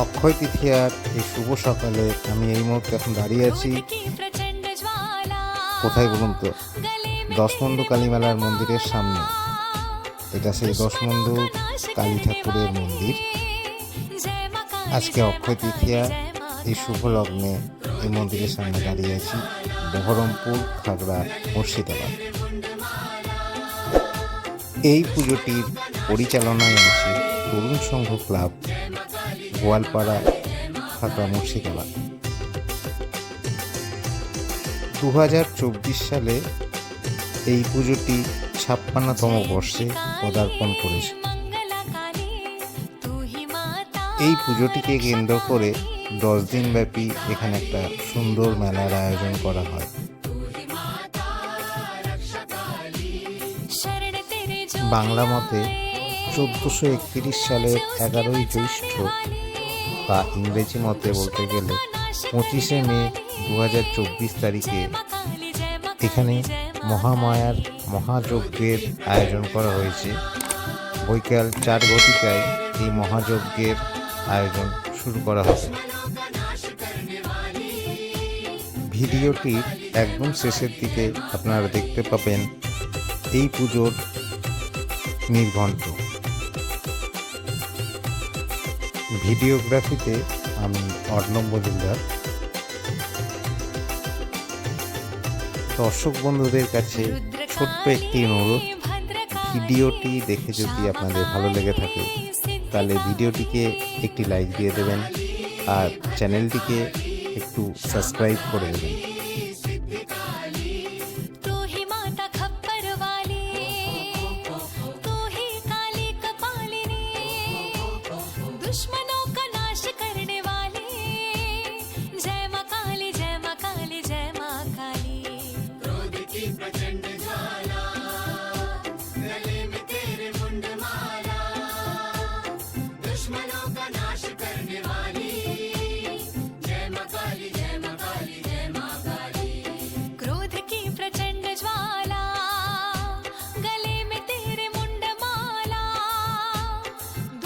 অক্ষয় তৃতীয়ার এই শুভ সকালে আমি এই মুহূর্তে এখন দাঁড়িয়ে আছি। কোথায় বলুন তো? দশমন্ডু কালীমেলার মন্দিরের সামনে। এটা সেই দশমন্ডু কালী ঠাকুরের মন্দির। আজকে অক্ষয় তৃতীয়া এই শুভ লগ্নে এই মন্দিরের সামনে দাঁড়িয়ে আছি। বহরমপুর, খাগড়া, মুর্শিদাবাদ। এই পুজোটির পরিচালনায় আছে তরুণ সংঘ ক্লাব গোয়ালপাড়া খাগড়া মুর্শিদাবাদ। দু হাজার চব্বিশ সালে এই পুজোটি ছাপ্পান্নতম বর্ষে পদার্পণ করেছে। এই পুজোটিকে কেন্দ্র করে দশ দিন ব্যাপী এখানে একটা সুন্দর মেলার আয়োজন করা হয়। বাংলা মতে চোদ্দোশো একত্রিশ সালের এগারোই জ্যৈষ্ঠ বা ইংরেজি মতে বলতে গেলে পঁচিশে মে দু হাজার চব্বিশ তারিখে এখানে মহামায়ার মহাযজ্ঞের আয়োজন করা হয়েছে। বৈকাল চার ঘটিকায় এই মহাযজ্ঞের আয়োজন শুরু করা হবে ভিডিওটির একদম শেষের দিকে আপনারা দেখতে পাবেন এই পুজোর নির্ঘণ্ট। ভিডিওগ্রাফিতে আমি অর্ণব মজুমদার দর্শক বন্ধুদের কাছে ছোট্ট একটি অনুরোধ, ভিডিওটি দেখে যদি আপনাদের ভালো লেগে থাকে, তাহলে ভিডিওটিকে একটি লাইক দিয়ে দেবেন আর চ্যানেলটিকে একটু সাবস্ক্রাইব করে দেবেন। दुश्मन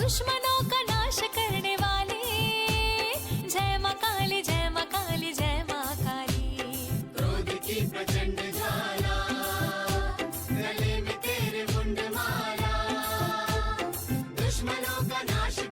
konuşma